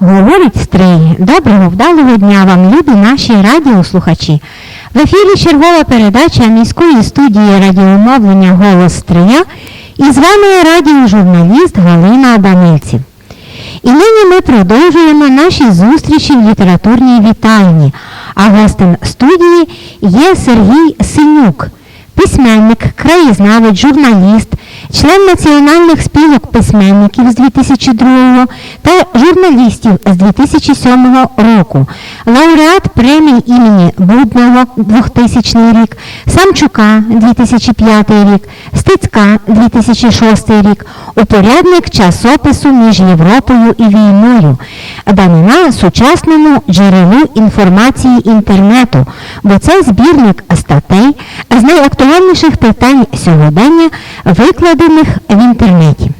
Говорить стрий. Доброго вдалого дня вам, любі наші радіослухачі. В ефірі чергова передача міської студії радіомовлення Голос Стрия і з вами радіожурналіст Галина Абанельців. І нині ми продовжуємо наші зустрічі в літературній вітальні, а гостем студії є Сергій Синюк, письменник, краєзнавець, журналіст, член національних спілок письменників з 2002 та журналістів з 2007 року, лауреат премій імені Будного 2000 рік, Самчука 2005 рік, Стецька 2006 рік, упорядник часопису між Європою і війною, данина сучасному джерелу інформації інтернету, бо це збірник статей з найактуальніших питань сьогодення, викладених в інтернеті.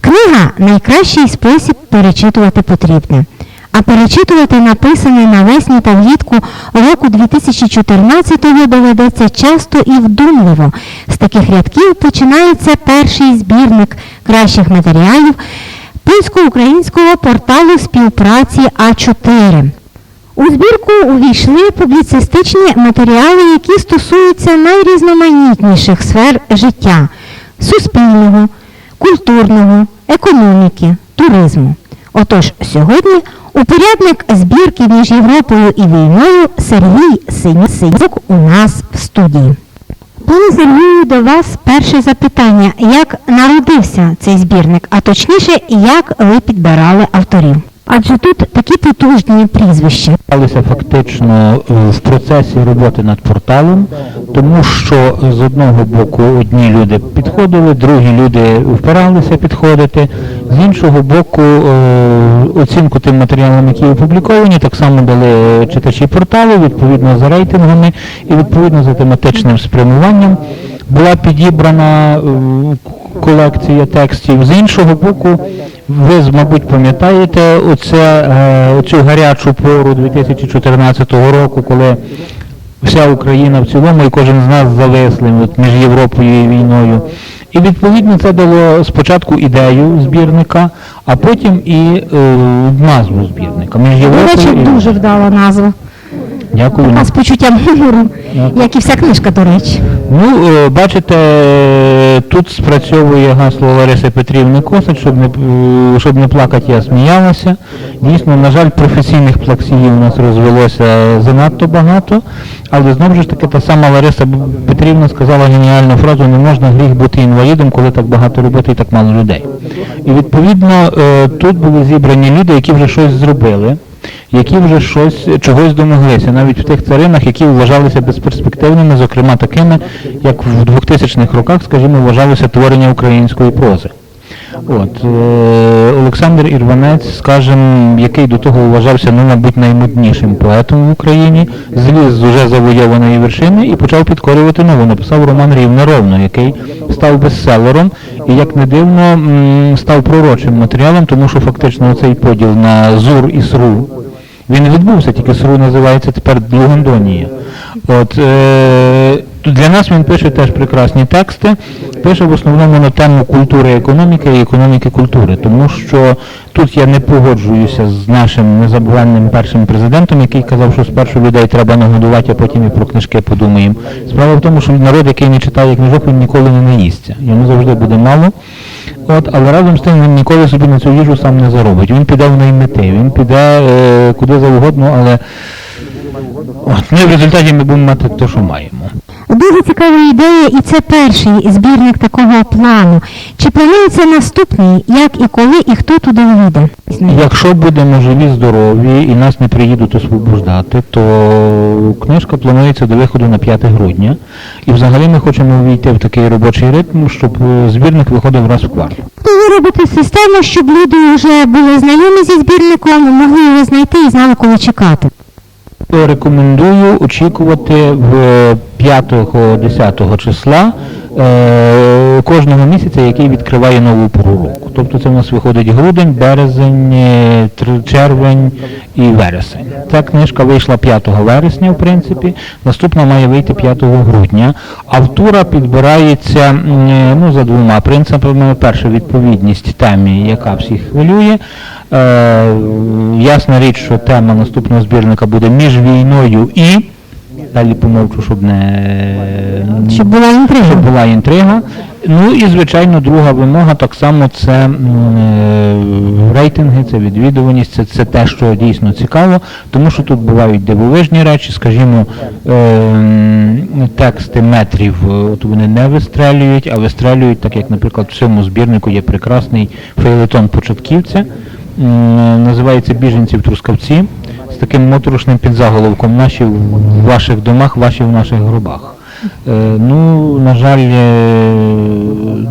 Книга найкращий спосіб перечитувати потрібне. А перечитувати написане навесні та влітку року 2014-го доведеться часто і вдумливо. З таких рядків починається перший збірник кращих матеріалів польсько-українського порталу співпраці А4. У збірку увійшли публіцистичні матеріали, які стосуються найрізноманітніших сфер життя суспільного, культурного, економіки, туризму. Отож, сьогодні упорядник збірки між Європою і війною Сергій Синюк у нас в студії. Пане Сергію, до вас перше запитання. Як народився цей збірник, а точніше, як ви підбирали авторів? Адже тут такі потужні прізвища. Фактично е, в процесі роботи над порталом, тому що з одного боку одні люди підходили, другі люди впиралися підходити. З іншого боку, е, оцінку тим матеріалам, які опубліковані, так само дали читачі порталу, відповідно за рейтингами і відповідно за тематичним спрямуванням. Була підібрана е, колекція текстів. З іншого боку, ви, мабуть, пам'ятаєте оце, е, оцю гарячу пору 2014 року, коли вся Україна в цілому і кожен з нас зависли от, між Європою і війною. І відповідно це дало спочатку ідею збірника, а потім і е, назву збірника. Між До Європою речі, і... дуже вдала назва. Дякую. Така з почуттям гумору. Як і вся книжка, до речі. Ну, е, бачите, тут спрацьовує гасло Лариси Петрівни Косач, щоб не, е, щоб не плакати, я сміялася. Дійсно, на жаль, професійних плаксіїв у нас розвелося занадто багато, але знову ж таки та сама Лариса Петрівна сказала геніальну фразу, не можна гріх бути інвалідом, коли так багато роботи і так мало людей. І відповідно е, тут були зібрані люди, які вже щось зробили які вже щось чогось домоглися, навіть в тих царинах, які вважалися безперспективними, зокрема такими, як в 2000-х роках, скажімо, вважалося творення української прози. От, е, Олександр Ірванець, скажімо, який до того вважався, ну, мабуть, наймоднішим поетом в Україні, зліз з уже завойованої вершини і почав підкорювати нову. Написав роман Рівне ровно, який став бестселером і, як не дивно, став пророчим матеріалом, тому що фактично цей поділ на ЗУР і СРУ, він відбувся, тільки СРУ називається тепер Лугандонія. От, е, для нас він пише теж прекрасні тексти, пише в основному на тему культури економіки і економіки культури, тому що тут я не погоджуюся з нашим незабувальним першим президентом, який казав, що спершу людей треба нагодувати, а потім і про книжки подумаємо. Справа в тому, що народ, який не читає книжок, він ніколи не наїсться. Йому завжди буде мало. От, але разом з тим він ніколи собі на цю їжу сам не заробить. Він піде в наймити, він піде е, куди завгодно, але от, ну, в результаті ми будемо мати те, що маємо. Дуже цікава ідея, і це перший збірник такого плану. Чи планується наступний, як і коли, і хто туди увійде? Якщо будемо живі, здорові і нас не приїдуть освобождати, то книжка планується до виходу на 5 грудня. І взагалі ми хочемо увійти в такий робочий ритм, щоб е, збірник виходив раз в квартал. То ви робите систему, щоб люди вже були знайомі зі збірником, могли його знайти і знали, коли чекати. Рекомендую очікувати в 5-10 числа е, кожного місяця, який відкриває нову пору. Тобто це в нас виходить грудень, березень, е, червень і вересень. Ця книжка вийшла 5 вересня, в принципі, наступна має вийти 5 грудня. Автора підбирається е, ну, за двома принципами. Перше, відповідність темі, яка всіх хвилює. Е, ясна річ, що тема наступного збірника буде між війною і. Далі помовчу, щоб не Щоб була інтрига. щоб була інтрига. Ну і звичайно, друга вимога так само це е, рейтинги, це відвідуваність, це, це те, що дійсно цікаво, тому що тут бувають дивовижні речі, скажімо, е, тексти метрів, е, от вони не вистрелюють, а вистрелюють, так як, наприклад, в цьому збірнику є прекрасний фейлетон початківця, називається Біженці в Трускавці, з таким моторошним підзаголовком Наші в ваших домах, ваші в наших гробах. Е, Ну, на жаль, е,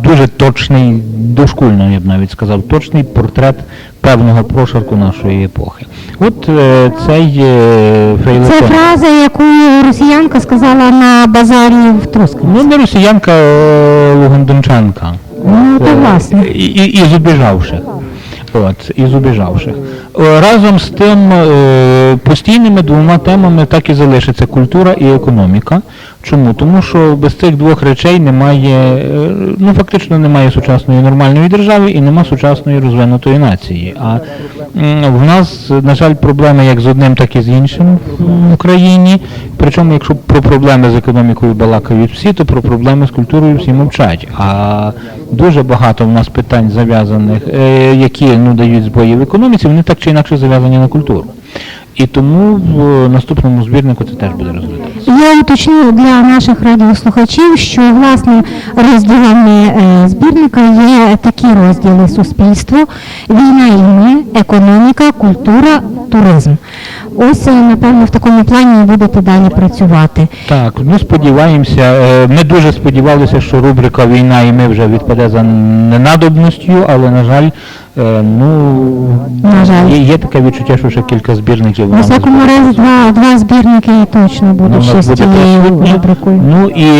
дуже точний, дошкульно, я б навіть сказав, точний портрет певного прошарку нашої епохи. От е, цей е, Це фраза, яку росіянка сказала на базарі в Трускавці. Ну, не росіянка е, Лугандончанка. Ну, то власне. І, і, із убіжавших. От, із убіжавших. Е, Разом з тим е, постійними двома темами так і залишиться культура і економіка. Чому? Тому що без цих двох речей немає, е, ну фактично немає сучасної нормальної держави і нема сучасної розвинутої нації. А в нас, на жаль, проблеми як з одним, так і з іншим в Україні. Причому, якщо про проблеми з економікою балакають всі, то про проблеми з культурою всі мовчать. А дуже багато в нас питань зав'язаних, е, які ну, дають збої в економіці, вони так чи інакше зав'язані на культуру. І тому в наступному збірнику це теж буде розглядатися. Я уточню для наших радіослухачів, що власне розділами е, збірника є такі розділи суспільство, війна і ми, економіка, культура, туризм. Ось, е, напевно, в такому плані будете далі працювати. Так, ми сподіваємося, е, ми дуже сподівалися, що рубрика Війна і ми вже відпаде за ненадобністю, але, на жаль, ну, На жаль. Є, є таке відчуття, що ще кілька збірників. У всякому разі два, два збірники точно Ну, будуть ще з цією рубрикою. Ну і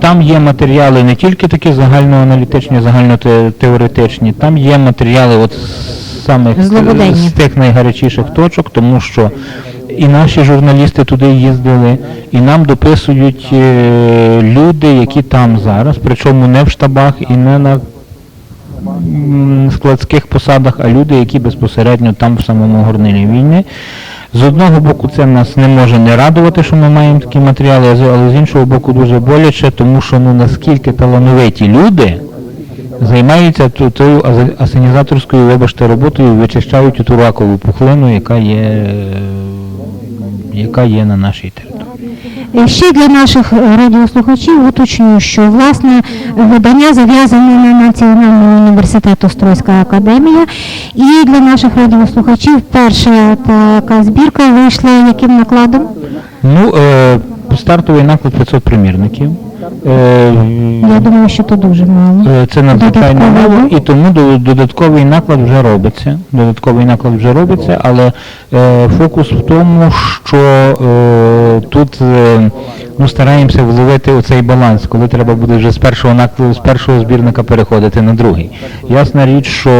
там є матеріали не тільки такі загальноаналітичні, загальнотеоретичні, там є матеріали от самих з тих найгарячіших точок, тому що і наші журналісти туди їздили, і нам дописують е, люди, які там зараз, причому не в штабах і не на складських посадах, а люди, які безпосередньо там в самому горнилі війни. З одного боку, це нас не може не радувати, що ми маємо такі матеріали, але з іншого боку дуже боляче, тому що ну наскільки талановиті люди займаються тою асенізаторською, вибачте, роботою, вичищають ту ракову пухлину, яка є, е, яка є на нашій території. Ще для наших е, радіослухачів уточню, що власне видання зав'язане на Національний університет Острозька академія. І для наших радіослухачів перша така збірка вийшла яким накладом? Ну, е, стартовий наклад 500 примірників. Е, Я думаю, що то дуже мало. Е, Це надзвичайно мало, і тому додатковий наклад вже робиться. Додатковий наклад вже робиться, але е, фокус в тому, що тут ну, стараємося вловити оцей баланс, коли треба буде вже з першого накладу, з першого збірника переходити на другий. Ясна річ, що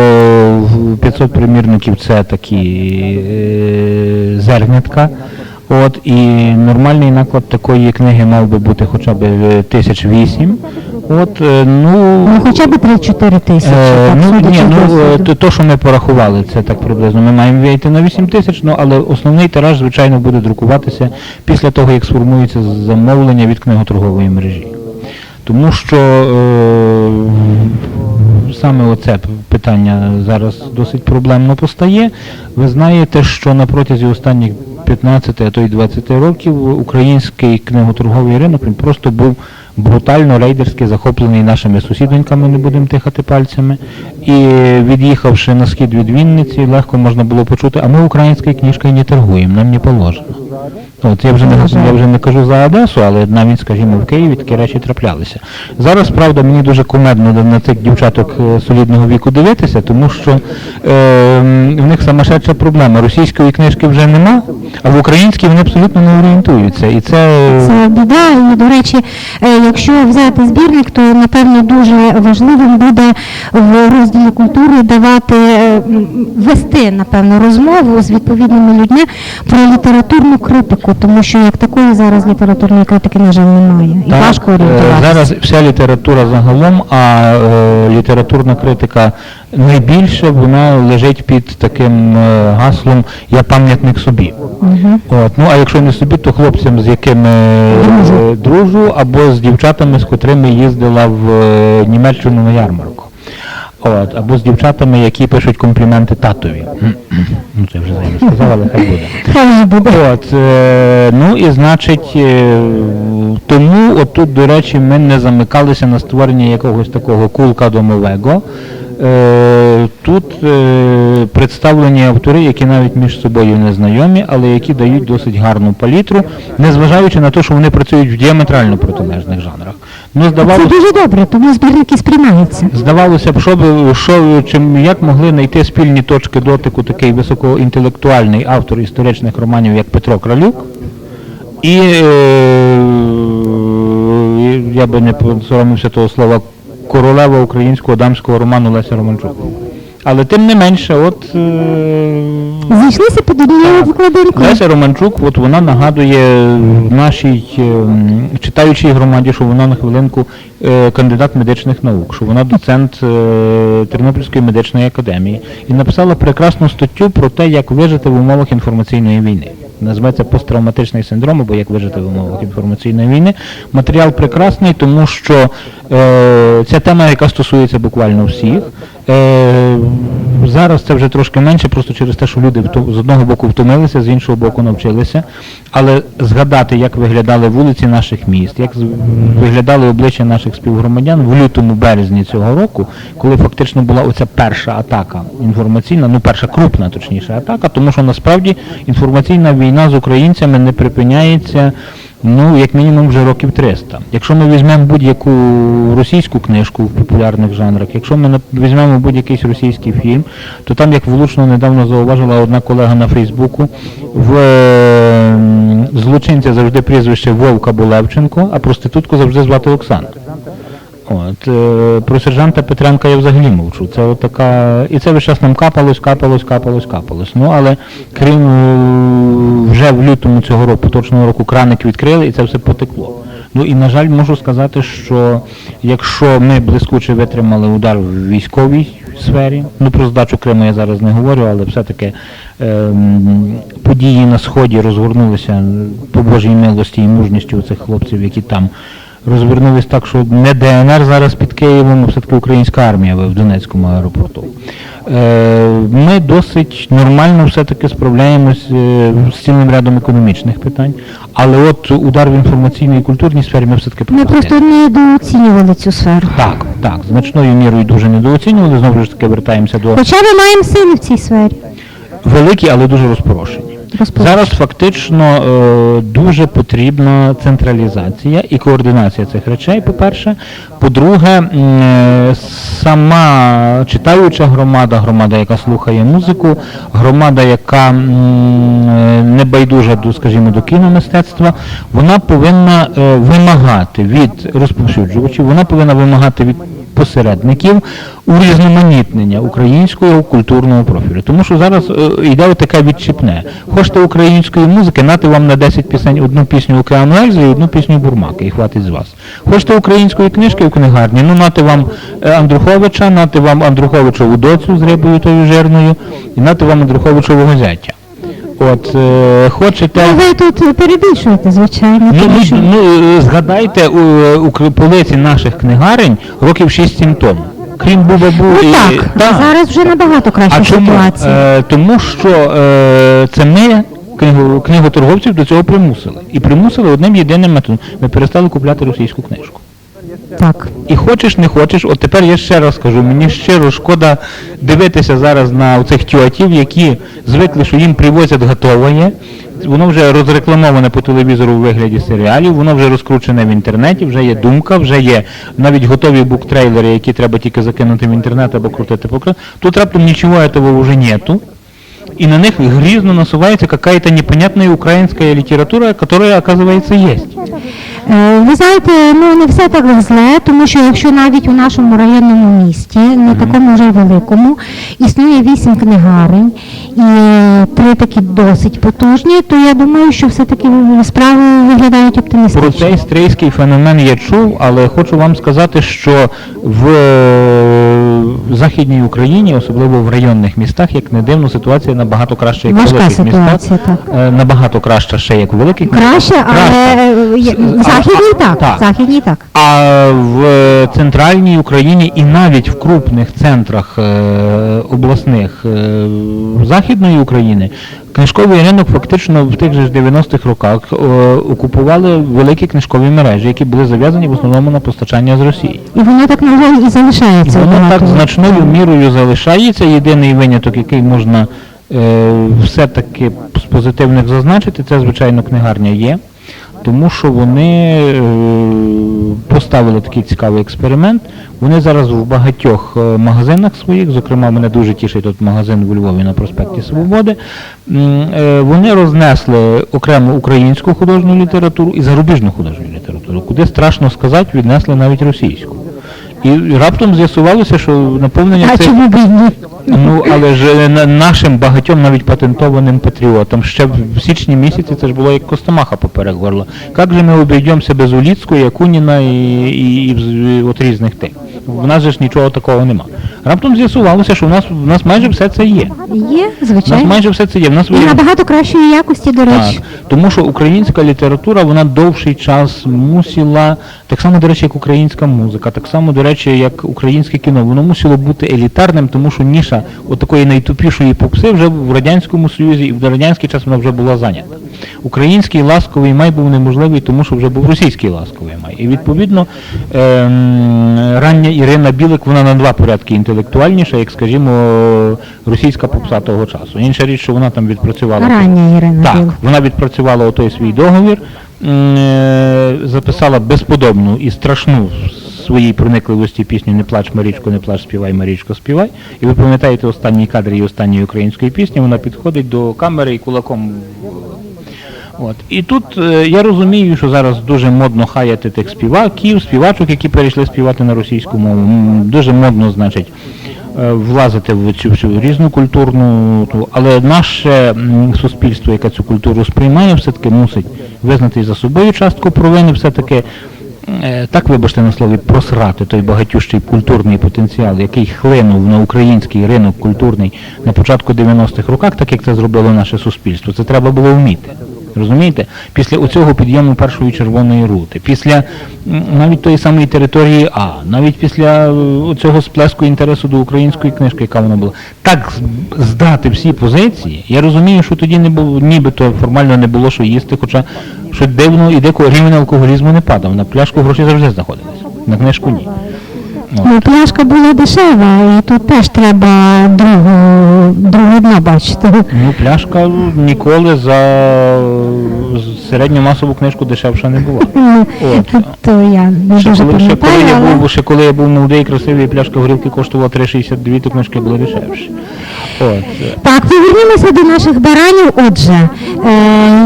500 примірників це такі зернятка. От і нормальний наклад такої книги мав би бути хоча б е, тисяч вісім. От, е, ну, Ну хоча б 3-4 тисячі. Е, так, ну, ні, ну, е, то, то, що ми порахували, це так приблизно. Ми маємо вийти на 8 тисяч, ну, але основний тираж, звичайно, буде друкуватися після того, як сформується замовлення від книготоргової мережі. Тому що е, саме оце питання зараз досить проблемно постає. Ви знаєте, що на протязі останніх 15, а то й 20 років український книготорговий ринок він просто був брутально рейдерськи захоплений нашими сусідоньками, не будемо тихати пальцями. І від'їхавши на схід від Вінниці, легко можна було почути, а ми українською книжкою не торгуємо, нам не положено. От я вже не я вже не кажу за Одесу, але навіть, скажімо, в Києві такі речі траплялися. Зараз, правда, мені дуже кумедно на- цих дівчаток е, солідного віку дивитися, тому що е, в них самошедша проблема. Російської книжки вже нема, а в українській вони абсолютно не орієнтуються. І це, Це біда, і, до речі, е, якщо взяти збірник, то напевно дуже важливим буде в розділі культури давати е, вести, напевно, розмову з відповідними людьми про літературну критику, тому що як такої зараз літературної критики, на жаль, немає. І Так, важко е, орієнтуватися. Зараз вся література загалом, а е, літературна критика найбільше вона лежить під таким е, гаслом Я пам'ятник собі. Мгм. От, ну а якщо не собі, то хлопцям, з якими Дружу. е, дружу, або з дівчатами, з котрими їздила в е, Німеччину на ярмарку. От, або з дівчатами, які пишуть компліменти татові. ну це вже зараз сказала, але хай буде. Хай буде. От, е, ну і значить, е, тому отут, до речі, ми не замикалися на створення якогось такого кулка домового. Е, тут е, представлені автори, які навіть між собою не знайомі, але які дають досить гарну палітру, незважаючи на те, що вони працюють в діаметрально протилежних жанрах. Ну, Це здавалося, дуже добре, тому збірники сприймаються. Здавалося б, що що чим як могли знайти спільні точки дотику такий високоінтелектуальний автор історичних романів, як Петро Кралюк, і е, я би не соромився того слова королева українського дамського роману Леся Романчук. Але тим не менше, от е, Зійшлися під однією Так. вкладинкою. Леся Романчук, от вона нагадує нашій е, читаючій громаді, що вона на хвилинку е, кандидат медичних наук, що вона доцент е, Тернопільської медичної академії і написала прекрасну статтю про те, як вижити в умовах інформаційної війни. Називається посттравматичний синдром, або як вижити в умовах інформаційної війни. Матеріал прекрасний, тому що е, ця тема, яка стосується буквально всіх. Е, зараз це вже трошки менше, просто через те, що люди з одного боку втомилися, з іншого боку навчилися. Але згадати, як виглядали вулиці наших міст, як виглядали обличчя наших співгромадян в лютому березні цього року, коли фактично була оця перша атака інформаційна, ну перша крупна, точніше, атака, тому що насправді інформаційна війна з українцями не припиняється. Ну, як мінімум вже років 300. Якщо ми візьмемо будь-яку російську книжку в популярних жанрах, якщо ми візьмемо будь-якийсь російський фільм, то там, як влучно недавно зауважила одна колега на Фейсбуку, в е, злочинця завжди прізвище Вовка або Левченко, а проститутку завжди звати Оксана. От, е, про сержанта Петренка я взагалі мовчу. Це от така. І це весь час нам капалось, капалось, капалось, капалось. Ну але крім е, вже в лютому цього року, поточного року, краник відкрили і це все потекло. Ну і на жаль, можу сказати, що якщо ми блискуче витримали удар в військовій сфері, ну про здачу Криму я зараз не говорю, але все-таки ем, події на сході розгорнулися по Божій милості і мужністю цих хлопців, які там розвернулись так, що не ДНР зараз під Києвом, а все-таки українська армія в Донецькому аеропорту. Е, Ми досить нормально все-таки справляємось е, з цілим рядом економічних питань, але от удар в інформаційній і культурній сфері ми все-таки Ми просто недооцінювали цю сферу. Так, так, значною мірою дуже недооцінювали, знову ж таки вертаємося до Хоча ми маємо сили в цій сфері. великі, але дуже розпорошені. Зараз фактично е, дуже потрібна централізація і координація цих речей, по-перше. По-друге, е, сама читаюча громада, громада, яка слухає музику, громада, яка е, не байдужа до, скажімо, до кіномистецтва, вона повинна е, вимагати від розповсюджувачів, вона повинна вимагати від посередників урізноманітнення українського культурного профілю. Тому що зараз е, йде таке відчіпне. Хочете української музики, нати вам на 10 пісень одну пісню Океану Ельзи і одну пісню Бурмаки, і хватить з вас. Хочете української книжки в книгарні, ну нати вам е, Андруховича, нати вам Андруховичову доцю з рибою тою жирною, і нати вам Андруховичового зятя. От, е, хочете... Ну, ви тут перебільшуєте, звичайно. Ну, тому ну, що- ну, е, згадайте у, у полиці наших книгарень років 6-7 тому. Крім Бубабу Ну і... так, Та. зараз вже набагато краща А чому? ситуація. Е, тому що е, це ми книгу, книготорговців до цього примусили. І примусили одним єдиним методом. Ми перестали купляти російську книжку. Так. І хочеш, не хочеш, от тепер я ще раз кажу, мені щиро шкода дивитися зараз на цих тюатів, які звикли, що їм привозять готове, Воно вже розрекламоване по телевізору у вигляді серіалів, воно вже розкручене в інтернеті, вже є думка, вже є навіть готові буктрейлери, які треба тільки закинути в інтернет або крутити по Тут раптом нічого этого вже нету. И на них грязно насувается какая-то непонятная украинская литература, которая, оказывается, есть. Е, Ви знаєте, ну не все так зле, тому що якщо навіть у нашому районному місті, не такому вже великому, існує вісім книгарень і три такі досить потужні, то я думаю, що все-таки справи виглядають Про цей стрийський феномен я чув, але хочу вам сказати, що в Західній Україні, особливо в районних містах, як не дивно, ситуація набагато краща, як в великих великих містах. так. Е, Набагато краща ще як в великих Краще, містах. але е, західній так, так. західній так. А в центральній Україні і навіть в крупних центрах е, обласних е, Західної України книжковий ринок фактично в тих же 90-х роках е, окупували великі книжкові мережі, які були зав'язані в основному на постачання з Росії. І воно так на жаль і залишається. Воно так значною мірою залишається. Єдиний виняток, який можна все-таки з позитивних зазначити, це звичайно книгарня є. Тому що вони е, поставили такий цікавий експеримент. Вони зараз в багатьох е, магазинах своїх, зокрема, мене дуже тішить тут магазин у Львові на проспекті Свободи. е, Вони рознесли окремо українську художню літературу і зарубіжну художню літературу, куди страшно сказати, віднесли навіть російську. І раптом з'ясувалося, що наповнення А цих чому б ні? Ну, але ж е, на- нашим багатьом навіть патентованим патріотам ще в січні місяці це ж було як Костомаха поперек горла. Як же ми обійдемося без Уліцької, Якуніна і, і, і от різних тих? В нас же ж нічого такого нема. Раптом з'ясувалося, що в нас в нас майже все це є. Є, В нас звичайно. майже все це є. В нас І набагато кращої якості, до речі. так, тому що українська література, вона довший час мусила, так само, до речі, як українська музика, так само, до речі, як українське кіно, воно мусило бути елітарним, тому що ніша от такої найтупішої попси вже в Радянському Союзі і в радянський час вона вже була зайнята. Український ласковий май був неможливий, тому що вже був російський ласковий май. І відповідно ем, рання Ірина Білик, вона на два порядки інтелектуальніша, як, скажімо, російська попса того часу. Інша річ, що вона там відпрацювала. Рання Ірина Так, Білик. вона відпрацювала отой свій договір, е, записала безподобну і страшну своїй проникливості пісню Не плач, Марічко, не плач, співай, Марічко, співай. І ви пам'ятаєте останній кадр її останньої української пісні, вона підходить до камери і кулаком. От. І тут е, я розумію, що зараз дуже модно хаяти тих співаків, співачок, які перейшли співати на російську мову. Дуже модно, значить, е, влазити в цю всю різну культурну, ту, але наше суспільство, яке цю культуру сприймає, все-таки мусить визнати за собою частку провини, все-таки. е, Так, вибачте на слові, просрати той багатющий культурний потенціал, який хлинув на український ринок культурний на початку 90-х роках, так як це зробило наше суспільство. Це треба було вміти. Розумієте? Після оцього підйому першої червоної рути, після навіть тої самої території А, навіть після е, цього сплеску інтересу до української книжки, яка вона була, так здати всі позиції, я розумію, що тоді не було, нібито формально не було що їсти, хоча що дивно і декого рівень алкоголізму не падав. На пляшку гроші завжди знаходились, на книжку ні. От. Ну, пляшка була дешева, і тут теж треба другу, друге дно бачити. Ну, пляшка ніколи за середню масову книжку дешевша не була. Ну, От. То я не Ще дуже коли, ще, коли пам'ятаю, я але... був, ще коли я був молодий, красивий, пляшка горілки коштувала 3,62, то книжки були дешевші. От. Так, повернімося до наших баранів. Отже, е,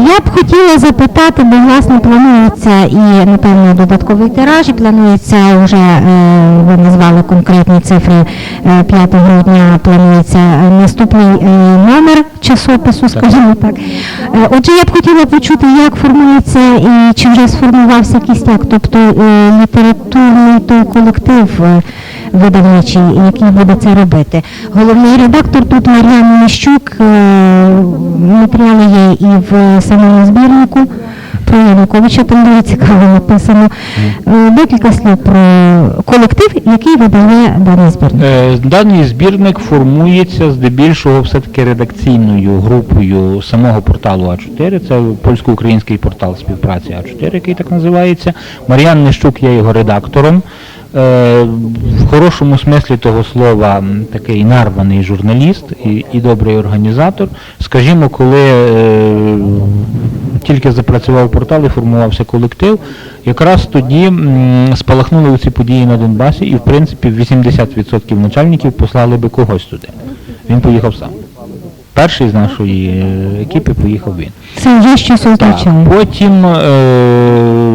я б хотіла запитати, бо власне планується і напевно додатковий тираж, і планується вже е, назвали конкретні цифри е, 5 грудня. Планується е, наступний е, номер часопису, скажімо так. Е, отже, я б хотіла почути, як формується і чи вже сформувався кістяк, тобто е, літературний той колектив. е, видавничий, який буде це робити. Головний редактор тут Мар'ян Міщук. е, Матеріали є і в самому збірнику. Про Януковича там дуже цікаво написано. Е, Декілька слів про колектив, який видає даний збірник. Е, Даний збірник формується здебільшого все-таки редакційною групою самого порталу А4. Це польсько-український портал співпраці А4, який так називається. Мар'ян Нещук є його редактором. е, в хорошому смислі того слова такий нарваний журналіст і, і добрий організатор. Скажімо, коли тільки запрацював портал і формувався колектив, якраз тоді спалахнули ці події на Донбасі, і в принципі 80% начальників послали би когось туди. Він поїхав сам. Перший з нашої е, екіпи поїхав він. Це вже щось означає. Потім е,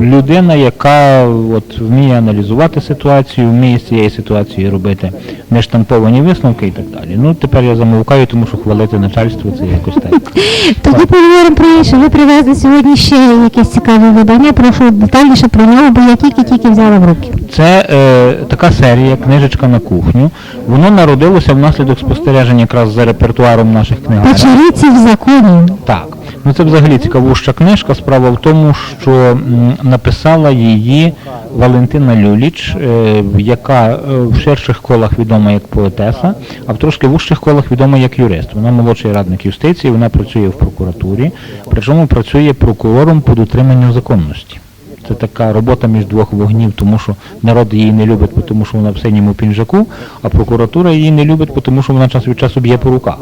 людина, яка от, вміє аналізувати ситуацію, вміє з цієї ситуації робити нештамповані висновки і так далі. Ну, тепер я замовкаю, тому що хвалити начальство це якось так. Тоді поговоримо про інше. Ви привезли сьогодні ще якесь цікаве видання. Прошу детальніше про нього, бо я тільки-тільки взяла в руки. Це е, така серія, книжечка на кухню. Воно народилося внаслідок спостереження якраз за репертуаром наших книгарень. Печериці в законі. Так. Ну це взагалі цікавуща книжка. Справа в тому, що написала її Валентина Люліч, е, яка е, в ширших колах відома як поетеса, а в трошки вужчих колах відома як юрист. Вона молодший радник юстиції, вона працює в прокуратурі, причому працює прокурором по дотриманню законності. Це така робота між двох вогнів, тому що народ її не любить, тому що вона в синьому пінжаку, а прокуратура її не любить, тому що вона час від часу б'є по руках.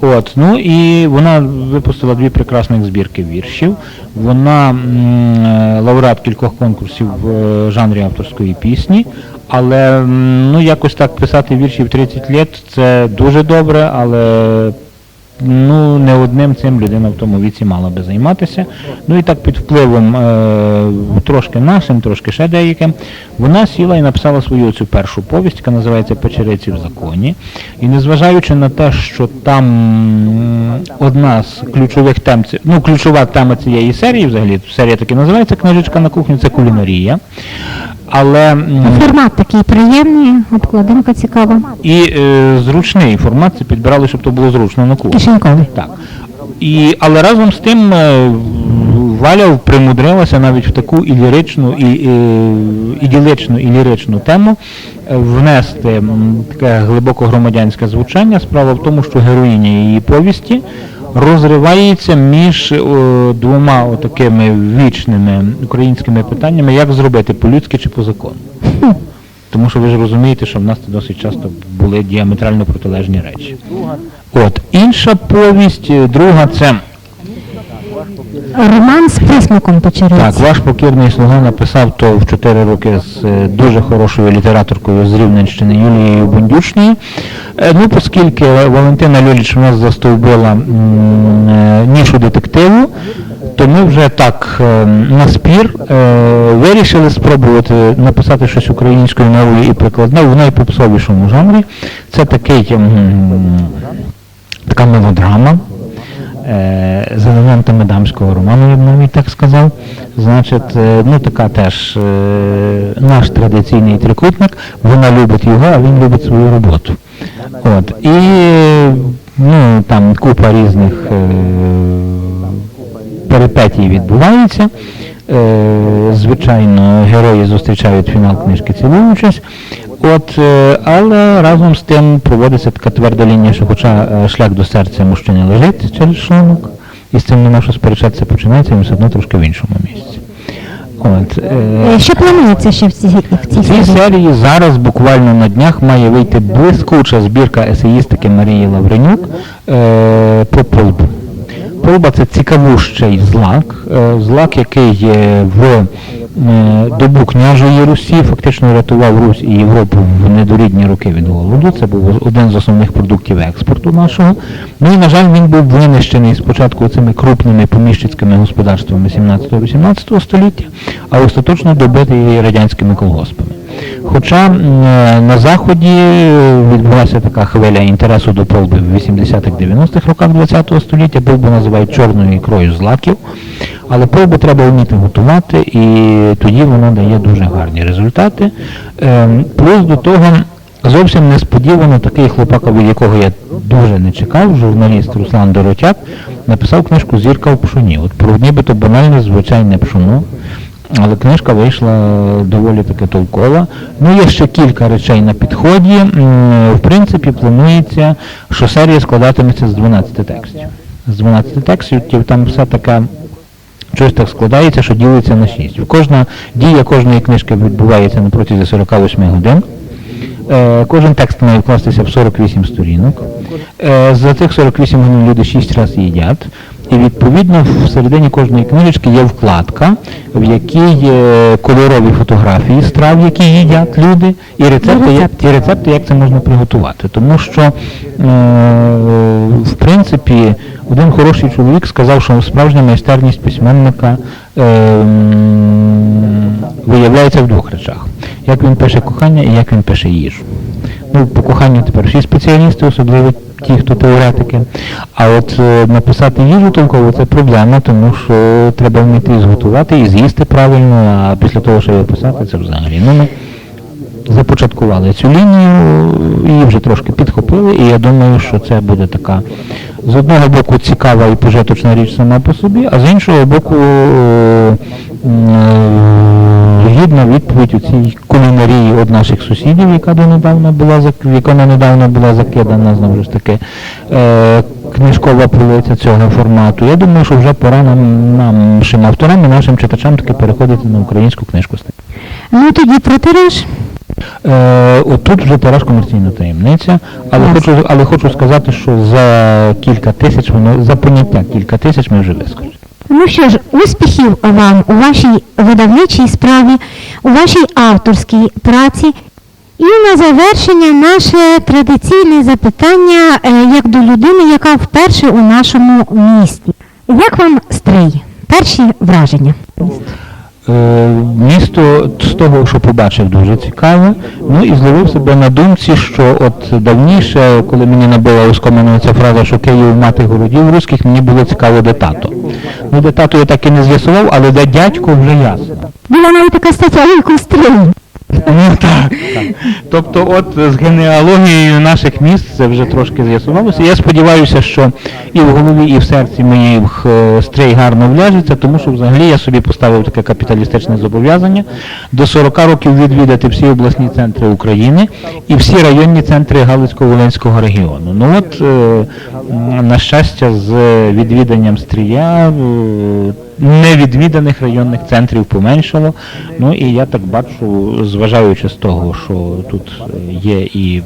От, ну і вона випустила дві прекрасних збірки віршів. Вона м, е, лауреат кількох конкурсів в е, жанрі авторської пісні. Але ну якось так писати вірші в 30 літ це дуже добре, але Ну, не одним цим людина в тому віці мала би займатися. Ну і так під впливом е, трошки нашим, трошки ще деяким, вона сіла і написала свою цю першу повість, яка називається Печериці в законі. І незважаючи на те, що там одна з ключових тем, ну, ключова тема цієї серії, взагалі, серія таки називається Книжечка на кухню, це кулінарія. Але Формат такий приємний, обкладинка цікава. і е, зручний формат це підбирали, щоб то було зручно на кухні. Кишеньковий. Так. І, але разом з тим е, Валя примудрилася навіть в таку і ліричну, і, е, іділичну, і ліричну тему е, внести таке глибоко громадянське звучання. Справа в тому, що героїня її повісті розривається між е, двома такими вічними українськими питаннями, як зробити по-людськи чи по закону. Тому що ви ж розумієте, що в нас це досить часто були діаметрально протилежні речі. От інша повість, е, друга це Роман з присмаком печериці. так, ваш покірний слуга написав то в 4 роки з е, дуже хорошою літераторкою з Рівненщини Юлією Бондючною. Е, Ну, оскільки Валентина Люліч у нас застовбила е, нішу детективу, то ми вже так на спір вирішили спробувати написати щось українською мовою і прикладне в найпопсовішому жанрі. Це такий така мелодрама з елементами дамського роману, я б навіть так сказав. Значить, е, ну така теж е, наш традиційний трикутник, вона любить його, а він любить свою роботу. От. І ну, там купа різних е, перипетій відбувається. Е, звичайно, герої зустрічають фінал книжки цілуючись. От, е, але разом з тим проводиться така тверда лінія, що хоча е, шлях до серця мужчини лежить через шлунок, і з цим нема що сперечатися починається, він все одно трошки в іншому місці. От, е, Е, Що планується ще в цій, в цій в цій серії? серії зараз буквально на днях має вийти блискуча збірка есеїстики Марії Лавренюк е, про полбу. Полба це цікавущий злак, е, злак, який е, в е, добу княжої Русі фактично рятував Русь і Європу в недорідні роки від голоду. Це був один з основних продуктів експорту нашого. Ну і, на жаль, він був винищений спочатку цими крупними поміщицькими господарствами 17-18 століття, а остаточно добитий радянськими колгоспами. Хоча е, на Заході е, відбулася така хвиля інтересу до полби в 80-х-90-х роках ХХ століття, полбу називають чорною ікрою злаків, але полбу треба вміти готувати, і тоді вона дає дуже гарні результати. Ем, Плюс до того зовсім несподівано такий хлопак, від якого я дуже не чекав, журналіст Руслан Доротяк, написав книжку Зірка в пшоні. От про нібито банальне звичайне пшоно. Але книжка вийшла доволі таки толкова. Ну, є ще кілька речей на підході. В принципі, планується, що серія складатиметься з 12 текстів. З 12 текстів там все така Щось так складається, що ділиться на 6. Кожна дія кожної книжки відбувається на протязі 48 годин. Е, Кожен текст має вкластися в 48 сторінок. Е, За цих 48 годин люди 6 разів їдять. І відповідно всередині кожної книжечки є вкладка, в якій є кольорові фотографії страв, які їдять люди, і рецепти, як, рецепти. і рецепти, як це можна приготувати. Тому що, е, в принципі, один хороший чоловік сказав, що справжня майстерність письменника е, виявляється в двох речах. Як він пише кохання і як він пише їжу. Ну, по коханню тепер всі спеціалісти, особливо ті, хто теоретики. А от е, написати їжу толково це проблема, тому що треба вміти зготувати і з'їсти правильно, а після того, що його писати, це взагалі. Ну, ми започаткували цю лінію, її вже трошки підхопили, і я думаю, що це буде така з одного боку цікава і пожиточна річ сама по собі, а з іншого боку е, м, гідна відповідь у цій кулінарії від наших сусідів, яка донедавна була яка недавно була закидана, знову ж таки, е, книжкова полиця цього формату. Я думаю, що вже пора нам, нашим авторам і нашим читачам таки переходити на українську книжку. Ну тоді про тираж. Е, отут вже тираж комерційна таємниця, але Ясно. хочу, але хочу сказати, що за кілька тисяч, воно за поняття кілька тисяч ми вже вискочимо. Ну що ж, успіхів вам у вашій видавничій справі, у вашій авторській праці. І на завершення наше традиційне запитання е, як до людини, яка вперше у нашому місті. Як вам стрий? Перші враження? Е, місто з того, що побачив, дуже цікаве. Ну і зловив себе на думці, що от давніше, коли мені набила оскомину ця фраза, що Київ мати городів руських, мені було цікаво, де тато. Ну, де тато я так і не з'ясував, але де дядько вже ясно. Була навіть така стаття яку стрий. Ну. Тобто, от з генеалогією наших міст це вже трошки з'ясувалося. Я сподіваюся, що і в голові, і в серці моїх е, стрій гарно вляжеться, тому що взагалі я собі поставив таке капіталістичне зобов'язання до 40 років відвідати всі обласні центри України і всі районні центри Галицько-Волинського регіону. Ну от, е, на щастя, з відвіданням стрія. Невідвіданих районних центрів поменшало. Ну і я так бачу, зважаючи з того, що тут е, є і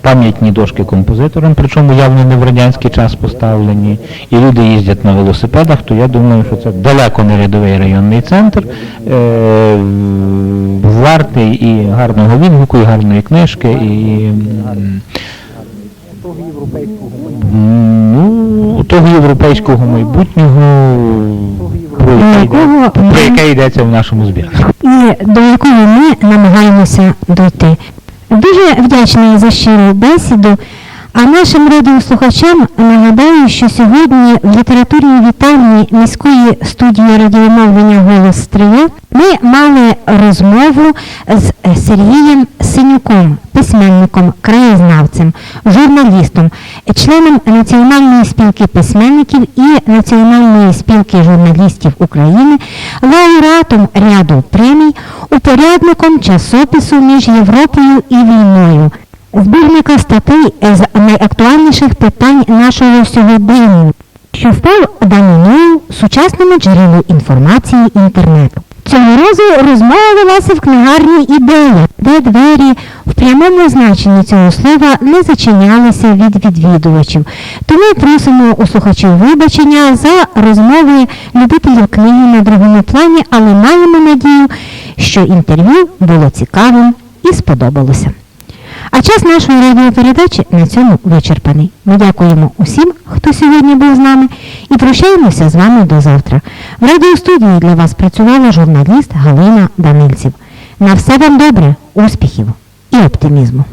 пам'ятні дошки композиторам, причому явно не в радянський час поставлені, і люди їздять на велосипедах, то я думаю, що це далеко не рядовий районний центр, е, вартий і гарного відгуку, і гарної книжки, і Ну, того європейського майбутнього, про яке, йдеться в нашому збірку. і до якого ми намагаємося дойти. Дуже вдячний за щиру бесіду. А нашим радіослухачам нагадаю, що сьогодні в літературній вітальні міської студії радіомовлення Голос Стрия ми мали розмову з Сергієм Синюком, письменником, краєзнавцем, журналістом, членом Національної спілки письменників і Національної спілки журналістів України, лауреатом ряду премій, упорядником часопису між Європою і війною збірника статей з найактуальніших питань нашого сьогодення, що став даниною сучасному джерелу інформації інтернету. Цього разу розмова велася в книгарні ідея, де двері в прямому значенні цього слова не зачинялися від відвідувачів. Тому просимо у слухачів вибачення за розмови любителів книги на другому плані, але маємо надію, що інтерв'ю було цікавим і сподобалося. А час нашої радіопередачі на цьому вичерпаний. Ми дякуємо усім, хто сьогодні був з нами, і прощаємося з вами до завтра. В радіостудії для вас працювала журналіст Галина Данильців. На все вам добре, успіхів і оптимізму.